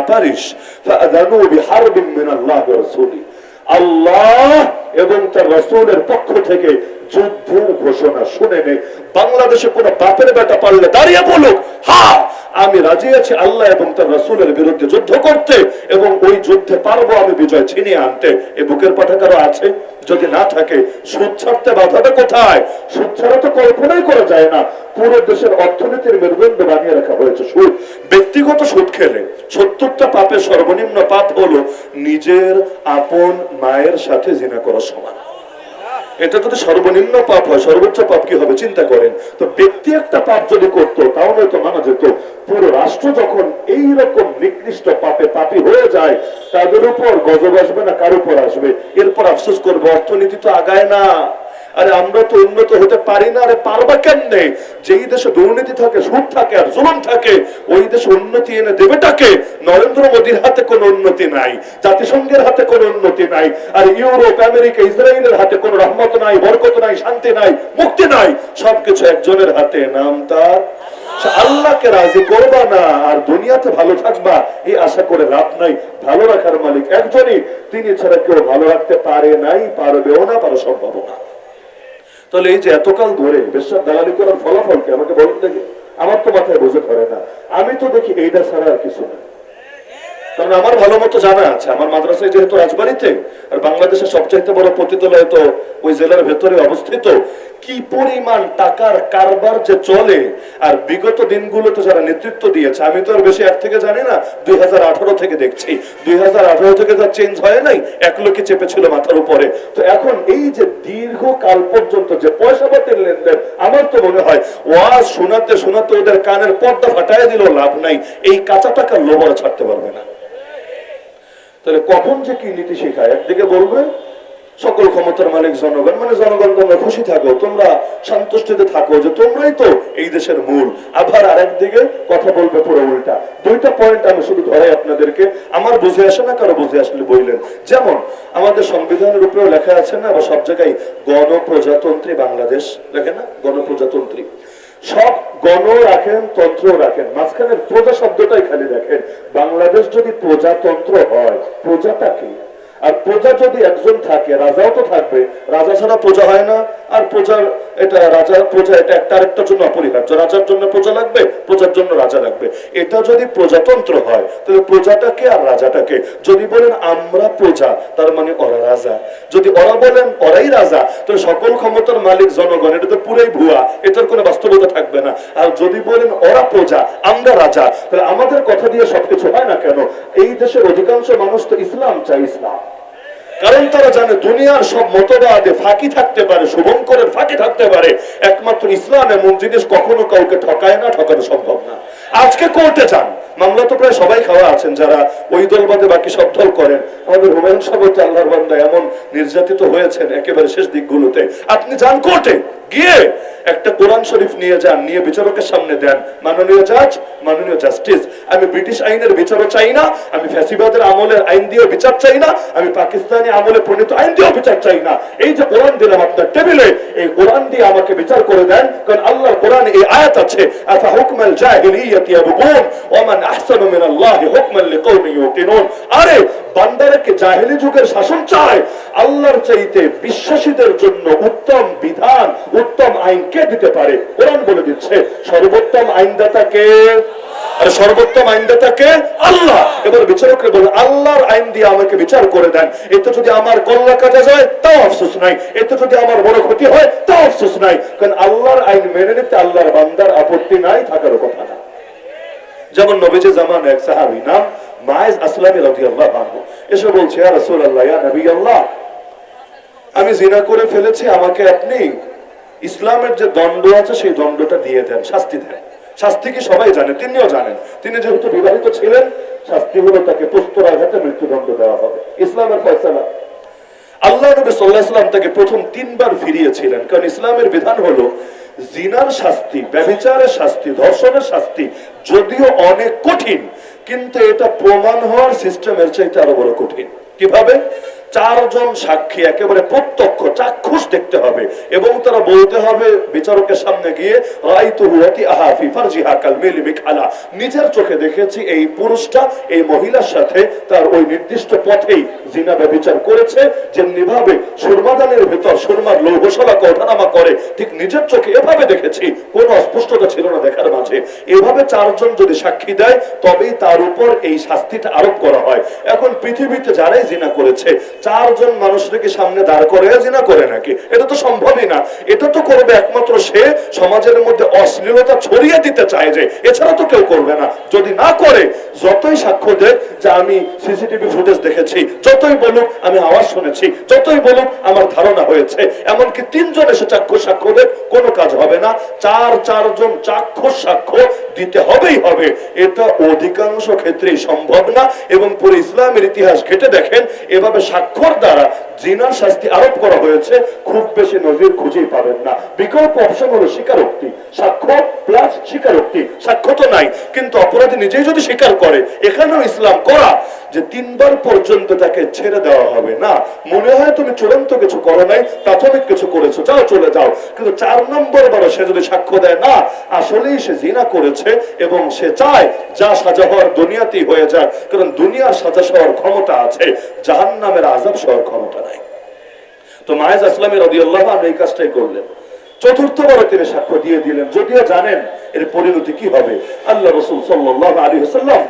পারিস আল্লাহ এবং তার রসুলের পক্ষ থেকে যুদ্ধ ঘোষণা শুনে নে। বাংলাদেশে কোন বাপের বেটা পারলে দাঁড়িয়ে বলুক হ্যাঁ আমি রাজি আছি আল্লাহ এবং তার রাসূলের বিরুদ্ধে যুদ্ধ করতে এবং ওই যুদ্ধে পারব আমি বিজয় ছিনিয়ে আনতে। এ বুকের পাঠা কারও আছে। যদি না থাকে, সুদ ছাড়তে বাধাবে কোথায়? সুদ ছাড়া তো কল্পনাই করা যায় না। পুরো দেশের অর্থনীতির মেরুদণ্ড বানিয়ে রাখা হয়েছে সুদ। ব্যক্তিগত সুদ খেলে। সত্তরটা পাপের সর্বনিম্ন পাপ হলো নিজের আপন মায়ের সাথে জিনা করা সমান। এটা যদি সর্বনিম্ন পাপ হয়, সর্বোচ্চ পাপ কি হবে চিন্তা করেন। তো ব্যক্তি একটা পাপ যদি করতো তাহলে নয়তো মানা যেত। পুরো রাষ্ট্র যখন এই রকম নিকৃষ্ট পাপে পাপি হয়ে যায়, তাদের উপর গজব আসবে না? কার উপর আসবে? এরপর আফসোস করবে, অর্থনীতি তো আগায় না। আরে আমরা তো উন্নত হতে পারি না, আরে পারবা কেমনে? যেই দেশে দুর্নীতি থাকে সুদ থাকে আর জুলুম থাকে, ওই দেশে উন্নতি এনে দেবেটাকে নরেন্দ্র মোদীর হাতে কোনো উন্নতি নাই, জাতিসংঘের হাতে কোনো উন্নতি নাই, আর ইউরোপ, আমেরিকা, ইসরায়েলের হাতে কোনো রহমত নাই, বরকত নাই, শান্তি নাই, মুক্তি নাই, সবকিছু একজনের হাতে। নাম তার? আল্লাহকে রাজি করবা না, আর দুনিয়াতে ভালো থাকবা, এই আশা করে লাভ নাই, ভালো রাখার মালিক একজনই, তিনি ছাড়া কেউ ভালো রাখতে পারে নাই, পারবেও না, পারো সম্ভব না। তাহলে এই যে এতকাল ধরে বেশার দালালি করার ফলাফল কি? আমাকে বলুন দেখি। আমার তো মাথায় বুঝে ধরে না। আমি তো দেখি এইটা ছাড়া আর কিছু না। কারণ আমার ভালো মতো জানা আছে। আমার মাদ্রাসায় যেহেতু রাজবাড়িতে, আর বাংলাদেশের সবচাইতে বড় পতিতালয় তো ওই জেলার ভেতরে অবস্থিত কি পরিমাণ টাকার কারবার যে চলে, আর বিগত দিনগুলোতে যারা নেতৃত্ব দিয়েছে, আমি তো আর বেশি এক থেকে জানি না, দুই থেকে দেখছি। দুই থেকে যা চেঞ্জ হয় নাই, এক লোকে চেপেছিল মাথার উপরে। তো এখন এই যে দীর্ঘ কাল পর্যন্ত যে পয়সা পাতির লেনদেন, আমার তো মনে হয়, ওয়াজ শোনাতে শোনাতে ওদের কানের পর্দা ফাটায় দিল লাভ নাই, এই কাঁচা টাকার লোভরা ছাড়তে পারবে না। তাহলে কখন যে কি নীতি শেখায়? একদিকে বলবে সকল ক্ষমতার মালিক জনগণ মানে জনগণ তোমরা খুশি থাকো, তোমরা সন্তুষ্টিতে থাকো যে তোমরাই তো এই দেশের মূল। আবার আরেকদিকে কথা বলবে পুরো উল্টা। দুইটা পয়েন্ট আমি শুধু ধরাই আপনাদেরকে, আমার বুঝে আসে না, কারও বুঝে আসলে বললেন যেমন, আমাদের সংবিধানের উপরেও লেখা আছে না বা সব জায়গায় গণপ্রজাতন্ত্রী বাংলাদেশ, লেখে না? গণপ্রজাতন্ত্রী। সব গণ রাখেন, তন্ত্র রাখেন। মাঝখানে প্রজা শব্দটাই খালি দেখেন। বাংলাদেশ যদি প্রজাতন্ত্র হয়, প্রজাটা কি? আর প্রজা যদি একজন থাকে, রাজাও তো থাকবে। রাজা ছাড়া প্রজা হয় না। আর প্রজার এটা রাজার প্রজা, এটা একটা আরেকটার জন্য অপরিহার্য। রাজার জন্য প্রজা লাগবে, প্রজার জন্য রাজা লাগবে। এটা যদি প্রজাতন্ত্র হয়, তাহলে প্রজাটাকে আর রাজাটাকে। যদি বলেন আমরা প্রজা, তার মানে ওরা রাজা। যদি ওরা বলেন ওরাই রাজা, তাহলে সকল ক্ষমতার মালিক জনগণ, এটা তো পুরাই ভুয়া, এটার কোনো বাস্তবতা থাকবে না। আর যদি বলেন ওরা প্রজা, আমরা রাজা, তাহলে আমাদের কথা দিয়ে সবকিছু হয় না কেন? এই দেশের অধিকাংশ মানুষ তো ইসলাম চাই ইসলাম। কারণ তারা জানে দুনিয়ার সব মতবাদে ফাঁকি থাকতে পারে, শুভঙ্করের ফাঁকি থাকতে পারে। একমাত্র ইসলাম এমন জিনিস কখনো কাউকে ঠকায় না, ঠকানো সম্ভব না। আজকে করতে চান মামলা তো প্রায় সবাই খাওয়া আছেন যারা ওই দল বাদে বাকি সব দল করেন। আমি ব্রিটিশ আইনের বিচারও চাই না, আমি ফ্যাসিবাদের আইন দিয়ে বিচার চাই না, আমি পাকিস্তানি আমলে প্রণীত আইন দিয়েও বিচার চাই না। এই যে কোরআন দিলাম আপনার টেবিলে, এই কোরআন দিয়ে আমাকে বিচার করে দেন, কারণ আল্লাহর কোরআন এই আয়াত আছে আরে বান্দারকে জাহেলি যুগের শাসন চায়, আল্লাহর চাইতে বিশ্বাসীদের জন্য উত্তম বিধান, উত্তম আইন কে দিতে পারে? কোরআন বলে দিচ্ছে, সর্বোত্তম আইনদাতা কে? আর সর্বোত্তম আইনদাতা কে? আল্লাহ। এবার বিচারকরা বলে, আল্লাহর আইন দিয়ে আমাকে বিচার করে দেন। এতে যদি আমার কল্লা কাজে যায়, তাও আফসোস নাই। এতে যদি আমার বড় ক্ষতি হয়, তাও আফসোস নাই। কারণ আল্লাহর আইন মেনে নিতে আল্লাহর বান্দার আপত্তি নাই থাকার কথা না। যেমন নবীজি জামান এক সাহাবী, নাম মায়েজ আসলামী রাদিয়াল্লাহু আনহু। এসে বলছে আমি জিনা করে ফেলেছি, আমাকে আপনি ইসলামের যে দণ্ড আছে, সেই দণ্ডটা দিয়ে দেন, শাস্তি দেন। শাস্তি কি সবাই জানে? তিনিও জানেন। তিনি যেহেতু বিবাহিত ছিলেন, শাস্তি হলো তাকে পুস্তরাঘাতে মৃত্যুদণ্ড দেওয়া হবে। ইসলামের ফয়সালা। আল্লাহ নবী সাল্লাহ সাল্লাম তাকে প্রথম তিনবার ফিরিয়েছিলেন, কারণ ইসলামের বিধান হলো জিনার শাস্তি, ব্যভিচারের শাস্তি, ধর্ষণের শাস্তি, যদিও অনেক কঠিন কিন্তু এটা প্রমাণ হওয়ার সিস্টেমের চাইতে আরও বড় কঠিন। কীভাবে? চারজন সাক্ষী, একেবারে প্রত্যক্ষ চাক্ষুষ দেখতে হবে। এবং তারা বলতে হবে, বিচারকের সামনে গিয়ে নিজের চোখে দেখেছি এই পুরুষটা, এই মহিলার সাথে তার ওই নির্দিষ্ট পথেই জিনা ব্যভিচার করেছে, যেমনি ভাবে সুরমাদানের ভেতর সুরমার লৌহশলাকে ওঠানামা করে, ঠিক নিজের চোখে এভাবে দেখেছি, কোন অস্পষ্টতা ছিল না দেখার মাঝে। এভাবে চারজন যদি সাক্ষী দেয়, তবেই তার উপর এই শাস্তিটা আরোপ করা হয়। এখন পৃথিবীতে যারাই জিনা করেছে চারজন মানুষকে সামনে দাঁড় করে জিনা করে নাকি? এটা তো সম্ভবই না। এটা তো করবে একমাত্র সে সমাজের মধ্যে অশ্লীলতা ছড়িয়ে দিতে চায় যে, এছাড়া তো কেউ করবে না। যদি না করে, যতই সাক্ষ্য দেয় যে আমি সিসিটিভি ফুটেজ দেখেছি, যতই বলুক আমি আওয়াজ শুনেছি, যতই বলুক আমার ধারণা হয়েছে, এমনকি তিনজন এসে চাক্ষুষ সাক্ষ্য দেয় কোনো কাজ হবে না। চার, চারজন চাক্ষুষ সাক্ষ্য দিতে হবেই হবে। এটা অধিকাংশ ক্ষেত্রেই সম্ভব না এবং পুরো ইসলামের ইতিহাস ঘেটে দেখেন, এভাবে স্বাক্ষর দ্বারা জিনার শাস্তি আরোপ করা হয়েছে, খুব বেশি নজির খুঁজেই পাবেন না। বিকল্প অপশন হলো স্বীকারোক্তি। সাক্ষ্য প্লাস স্বীকারোক্তি। সাক্ষ্য তো নাই, কিন্তু অপরাধী নিজেই যদি স্বীকার করে, এখানেও ইসলাম করা। যে তিনবার পর্যন্ত তাকে ছেড়ে দেওয়া হবে। না, মনে হয় তুমি চূড়ান্ত কিছু করো নাই, প্রাথমিক কিছু করেছ। যাও, চলে যাও। কিন্তু চার নম্বর বারো সে যদি সাক্ষ্য দেয়, না, আসলেই সে জিনা করেছে এবং সে চায় যা সাজা হওয়ার দুনিয়াতেই হয়ে যায় কারণ দুনিয়ার সাজা সওয়ার ক্ষমতা আছে জাহান নামের আজাব সওয়ার ক্ষমতা নাই। তো মায়েজ আসলামী রদি আল্লাহ এই কাজটাই করলেন। চতুর্থবারও তিনি সাক্ষ্য দিয়ে দিলেন। যদিও জানেন এর পরিণতি কি হবে। আল্লাহ রসুল সাল্লাহ আলী হাসাল্লাম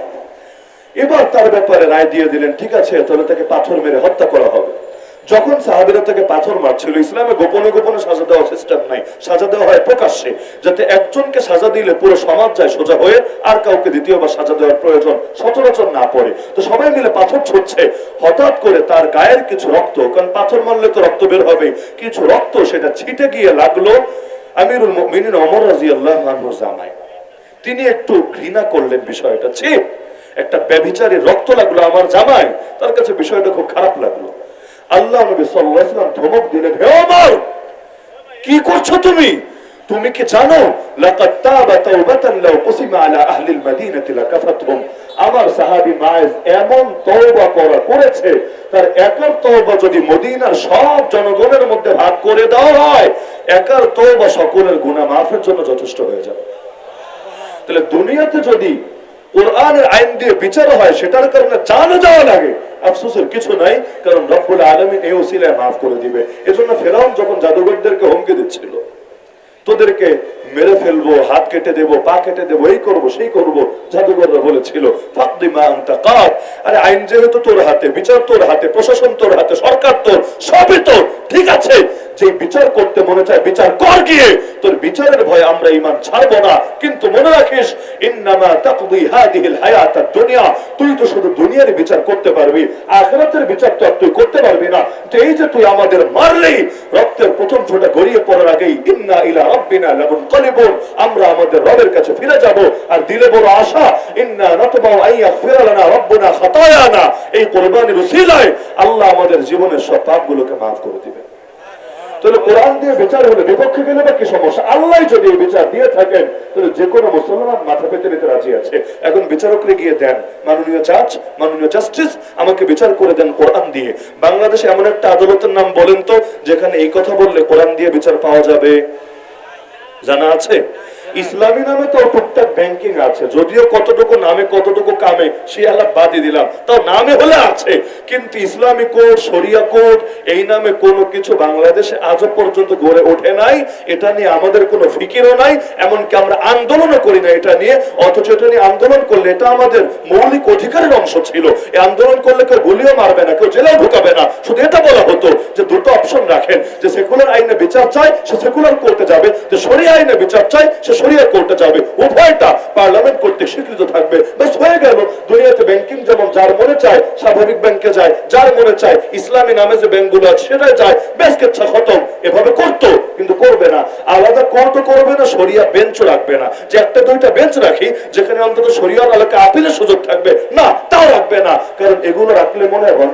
এবার তার ব্যাপারে রায় দিয়ে দিলেন, ঠিক আছে তাহলে তাকে পাথর মেরে হত্যা করা হবে। যখন সাহাবিরা তাকে পাথর মারছিল, ইসলামে গোপনে গোপনে সাজা দেওয়ার সিস্টেম নাই। সাজা দেওয়া হয় প্রকাশ্যে, যাতে একজনকে সাজা দিলে পুরো সমাজ যায় সোজা হয়ে, আর কাউকে দ্বিতীয়বার সাজা দেওয়ার প্রয়োজন সচরাচর না পড়ে। তো সবাই মিলে পাথর ছুটছে। হঠাৎ করে তার গায়ের কিছু রক্ত, কারণ পাথর মারলে তো রক্ত বের হবে, কিছু রক্ত সেটা ছিটে গিয়ে লাগল আমিরুল মুমিনিন অমর রাদিয়াল্লাহু আনহু জামাই। তিনি একটু ঘৃণা করলেন বিষয়টা। ছি! একটা ব্যভিচারী রক্ত লাগল আমার জামাই, তার কাছে বিষয়টা খুব খারাপ লাগল। আল্লাহ নবী ওয়াসাল্লাম ধমক দিলেন, হে ওমর, কি করছ তুমি? তুমি কি জানো? লাকাদ তাবা তাওবাতান কুসিমা আলা মাদিনাতি আমার সাহাবী এমন তওবা করা করেছে, তার একার তওবা যদি মদিনার সব জনগণের মধ্যে ভাগ করে দেওয়া হয়, একার তওবা সকলের গুনাহ মাফের জন্য যথেষ্ট হয়ে যাবে। তাহলে দুনিয়াতে যদি কোরআনের আইন দিয়ে বিচার হয়, সেটার কারণে জানো যাওয়া লাগে। আফসোসের কিছু নাই, কারণ রব্বুল আলমিন এই ওসিলায় মাফ করে দিবে। এজন্য ফেরাউন যখন জাদুঘরদেরকে হুমকি দিচ্ছিল তোদেরকে মেরে ফেলব, হাত কেটে দেবো, পা কেটে দেবো, এই করব, সেই করব জাদুঘররা বলেছিল আরে আইন যেহেতু তোর হাতে, বিচার তোর হাতে, প্রশাসন তোর হাতে, সরকার তোর, সবই তোর, ঠিক আছে? যে বিচার করতে মনে চায়, বিচার কর গিয়ে। তোর বিচারের ভয় আমরা ইমান ছাড়বো না। কিন্তু মনে রাখিস, ইন্নামা দুনিয়া। তুই তো শুধু দুনিয়ার বিচার করতে পারবি, আখিরাতের বিচার তো আর তুই করতে পারবি না। তো এই যে তুই আমাদের মারলি, রক্তের প্রথম ফোঁটা গড়িয়ে পড়ার আগেই ইন্না ইলা রব্বিনা লাবুন কলিবুন আমরা আমাদের রবের কাছে ফিরে যাব। আর দিলে বড় আশা, ইন্না নাতবাউ আইয়া ইয়াগফিরা লানা রাব্বুনা খাতায়ানা। এই কুরবানির উসিলায় আল্লাহ আমাদের জীবনের সব পাপগুলোকে মাফ করে দিবেন। তাহলে কোরআন দিয়ে বিচার হলে বিপক্ষে গেলে বা কি সমস্যা? আল্লাহ যদি এই বিচার দিয়ে থাকেন, তাহলে যে কোনো মুসলমান মাথা পেতে নিতে রাজি আছে। এখন বিচারকরে গিয়ে দেন, মাননীয় জাজ, মাননীয় জাস্টিস, আমাকে বিচার করে দেন কোরআন দিয়ে। বাংলাদেশে এমন একটা আদালতের নাম বলেন তো, যেখানে এই কথা বললে কোরআন দিয়ে বিচার পাওয়া যাবে। জানা আছে? ইসলামী নামে তো টুকটাক ব্যাংকিং আছে। যদিও কতটুকু নামে, কতটুকু কামে, সে আলাপ বাদই দিলাম। তাও নামে হলে আছে। কিন্তু ইসলামী কোড, শরিয়া কোড, এই নামে কোনো কিছু বাংলাদেশে আজও পর্যন্ত গড়ে ওঠে নাই। এটা নিয়ে আমাদের কোনো ফিকিরও নাই, এমনকি আমরা আন্দোলনও করি না এটা নিয়ে। অথচ এটা নিয়ে আন্দোলন করলে এটা আমাদের মৌলিক অধিকারের অংশ ছিল। এই আন্দোলন করলে কেউ গুলিও মারবে না, কেউ জেলেও ঢুকাবে না। শুধু এটা বলা হতো যে দুটো অপশন রাখেন, যে সেকুলার আইনে বিচার চায়, সে সেকুলার কোর্টে যাবে, যে সরিয়া আইনে বিচার চায় সে কোর্টে উভয়টা পার্লামেন্ট কর্তৃক স্বীকৃত থাকবে। বেশ হয়ে গেল। দুনিয়াতে ব্যাংকিং যেমন যার মনে চায়, স্বাভাবিক ব্যাংকে যায়। যার মনে চায়, ইসলামী নামে যে ব্যাংকগুলো আছে সেটাই যায়। বেশ কেচ্ছা খতম। এভাবে করতো, কিন্তু করবে না। আলাদা কোর্টও করবে না সরিয়া বেঞ্চও রাখবে না। যে একটা দুইটা বেঞ্চ রাখি, যেখানে অন্তত সরিয়ার এলাকা আপিলের সুযোগ থাকবে, না, তাও রাখবে না। কারণ এগুলো রাখলে মনে হয়